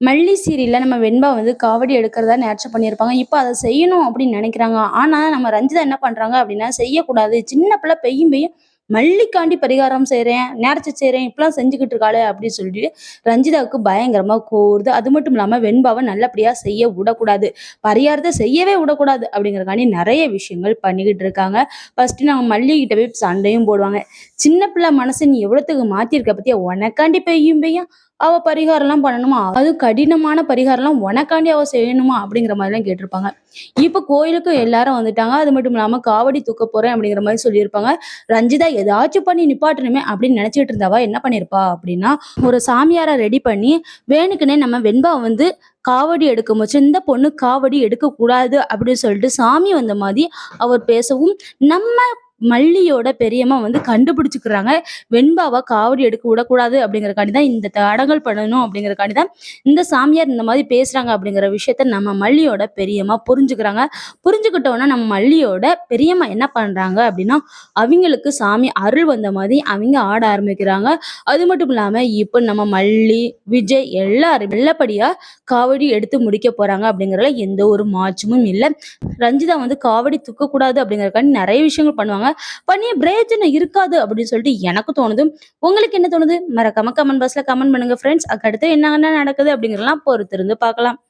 மல்லி சீரியல்ல நம்ம வெண்பா வந்து காவடி எடுக்கிறதா நேர்ச்சி பண்ணியிருப்பாங்க. இப்போ அதை செய்யணும் அப்படின்னு நினைக்கிறாங்க. ஆனா நம்ம ரஞ்சிதா என்ன பண்றாங்க அப்படின்னா, செய்யக்கூடாது. சின்ன பிள்ளை பெய்யும் பெய்யும் மல்லிக்காண்டி பரிகாரம் செய்கிறேன் நேர்ச்சி செய்கிறேன் இப்படிலாம் செஞ்சுக்கிட்டு இருக்காளே அப்படின்னு சொல்லிட்டு ரஞ்சிதாவுக்கு பயங்கரமாக கோருது அது மட்டும் இல்லாமல் வெண்பாவை நல்லபடியாக செய்ய விடக்கூடாது. பரிகாரத்தை செய்யவே விடக்கூடாது அப்படிங்கிறக்காண்டி நிறைய விஷயங்கள் பண்ணிக்கிட்டு இருக்காங்க. ஃபர்ஸ்ட்டு நாங்கள் மல்லிகிட்ட போய் சண்டையும் போடுவாங்க. சின்ன பிள்ளை மனசு நீ எவ்வளோத்துக்கு மாற்றிருக்க பற்றியா உனக்காண்டி பெய்யும் பெய்யும் அவ பரிகாரம்லாம் பண்ணணுமா? அதுவும் கடினமான பரிகாரம்லாம் உனக்காண்டி அவ செய்யணுமா? அப்படிங்கிற மாதிரிலாம் கேட்டிருப்பாங்க. இப்ப கோயிலுக்கு எல்லாரும் வந்துட்டாங்க. அது மட்டும் இல்லாம காவடி தூக்க போறேன் அப்படிங்கிற மாதிரி சொல்லியிருப்பாங்க. ரஞ்சிதா ஏதாச்சும் பண்ணி நிப்பாட்டணுமே அப்படின்னு நினச்சிட்டு இருந்தவ என்ன பண்ணியிருப்பா அப்படின்னா, ஒரு சாமியார ரெடி பண்ணி வேணுக்குன்னே நம்ம வெண்பா வந்து காவடி எடுக்கும் போச்சு இந்த பொண்ணு காவடி எடுக்கக்கூடாது அப்படின்னு சொல்லிட்டு சாமி வந்த மாதிரி அவர் பேசவும், நம்ம மல்லியோட பெரியம்மா வந்து கண்டுபிடிச்சுக்கிறாங்க. வெண்பாவை காவடி எடுக்க விடக்கூடாது அப்படிங்கிறதுக்காண்டி தான் இந்த தடங்கள் பண்ணணும் அப்படிங்கிறதுக்காண்டி தான் இந்த சாமியார் இந்த மாதிரி பேசுறாங்க அப்படிங்கிற விஷயத்த நம்ம மல்லியோட பெரியம்மா புரிஞ்சுக்கிறாங்க. புரிஞ்சுக்கிட்டோன்னா நம்ம மல்லியோட பெரியம்மா என்ன பண்றாங்க அப்படின்னா, அவங்களுக்கு சாமி அருள் வந்த மாதிரி அவங்க ஆட ஆரம்பிக்கிறாங்க. அது மட்டும் இல்லாம இப்ப நம்ம மல்லி, விஜய் எல்லாரும் நல்லபடியா காவடி எடுத்து முடிக்க போறாங்க அப்படிங்கிறதுல எந்த ஒரு மாற்றமும் இல்லை ரஞ்சிதா வந்து காவடி தூக்கக்கூடாது அப்படிங்கிறதுக்காண்டி நிறைய விஷயங்கள் பண்ணுவாங்க. பண்ணி பிரயோஜனம் இருக்காது அப்படின்னு சொல்லிட்டு எனக்கு தோணுது. உங்களுக்கு என்ன தோணுது? மறக்காம கமெண்ட் பாக்ஸ்ல கமெண்ட் பண்ணுங்க ஃப்ரெண்ட்ஸ். அதுக்கடுத்து என்ன என்ன நடக்குது அப்படிங்கிறலாம் பொறுத்திருந்து பார்க்கலாம்.